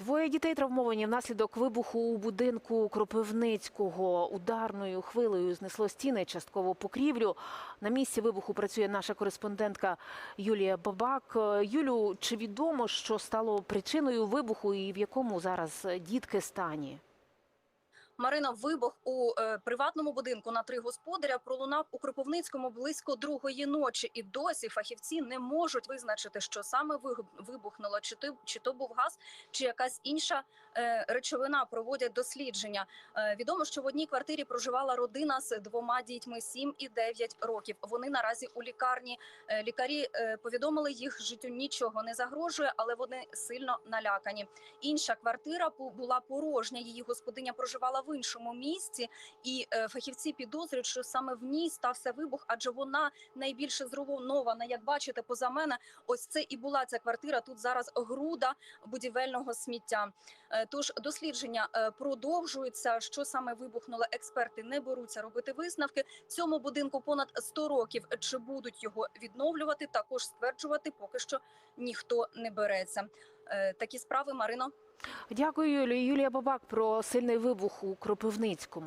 Двоє дітей травмовані внаслідок вибуху у будинку Кропивницького. Ударною хвилею знесло стіни, частково покрівлю. На місці вибуху працює наша кореспондентка Юлія Бабак. Е, Юлю, чи відомо, що стало причиною вибуху і в якому зараз дітки стані? Марина, вибух у е, приватному будинку на три господаря пролунав у Кропивницькому близько другої ночі, і досі фахівці не можуть визначити, що саме вибухнуло, чи то, чи то був газ, чи якась інша е, речовина. Проводять дослідження. Е, відомо, що в одній квартирі проживала родина з двома дітьми 7 і 9 років. Вони наразі у лікарні. Лікарі повідомили їх життю нічого не загрожує, але вони сильно налякані. Інша квартира бу- була порожня. Її господиня проживала в іншому місці, і е, фахівці підозрюють, що саме в ній стався вибух, адже вона найбільше зруйнована. Як бачите, поза мене, ось це і була ця квартира. Тут зараз груда будівельного сміття. Е, Тож дослідження продовжується. продовжуються. Що саме вибухнуло, експерти не беруться робити висновки. Цьому будинку понад 100 років. Чи будуть його відновлювати? Також стверджувати поки що ніхто не береться. Е, Такі справи, Марино. Дякую, Юлія. Юлія Бабак про сильний вибух у Кропивницькому.